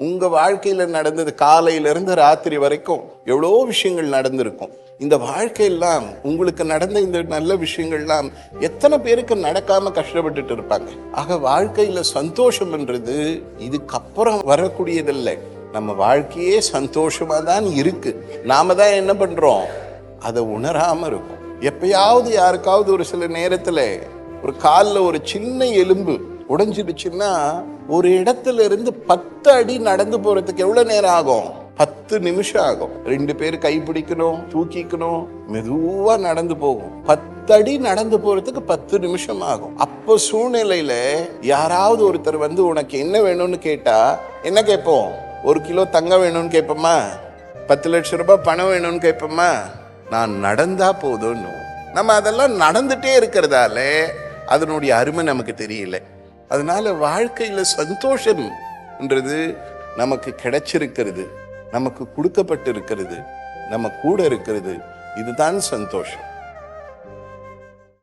உங்கள் வாழ்க்கையில் நடந்தது காலையிலிருந்து ராத்திரி வரைக்கும் எவ்வளோ விஷயங்கள் நடந்திருக்கும். இந்த வாழ்க்கையெல்லாம் உங்களுக்கு நடந்த இந்த நல்ல விஷயங்கள்லாம் எத்தனை பேருக்கு நடக்காம கஷ்டப்பட்டுட்டு இருப்பாங்க? ஆக வாழ்க்கையில சந்தோஷம்ன்றது இதுக்கப்புறம் வரக்கூடியதில்லை. நம்ம வாழ்க்கையே சந்தோஷமா தான் இருக்கு. நாம தான் என்ன பண்றோம்? அதை உணராம இருக்கும். எப்பயாவது யாருக்காவது ஒரு சில நேரத்துல ஒரு காலில் ஒரு சின்ன எலும்பு உடைஞ்சிடுச்சுன்னா ஒரு இடத்துல இருந்து பத்து அடி நடந்து போறதுக்கு எவ்வளவு நேரம் ஆகும்? பத்து நிமிஷம் ஆகும். ரெண்டு பேர் கைப்பிடிக்கணும் தூக்கிக்கணும் மெதுவா நடந்து போகும். பத்து அடி நடந்து போறதுக்கு பத்து நிமிஷம் ஆகும். அப்போ சூழ்நிலையில யாராவது ஒருத்தர் வந்து உனக்கு என்ன வேணும்னு கேட்டா என்ன கேட்போம்? ஒரு கிலோ தங்கம் வேணும்னு கேட்போமா? பத்து லட்சம் ரூபாய் பணம் வேணும்னு கேட்போமா? நான் நடந்தா போதும்னு. நம்ம அதெல்லாம் நடந்துட்டே இருக்கிறதால அதனுடைய அருமை நமக்கு தெரியல. அதனால வாழ்க்கையில் சந்தோஷம்ன்றது நமக்கு கிடைச்சிருக்கிறது நமக்கு கொடுக்கப்பட்டு இருக்கிறது நம்ம கூட இருக்கிறது இதுதான் சந்தோஷம்.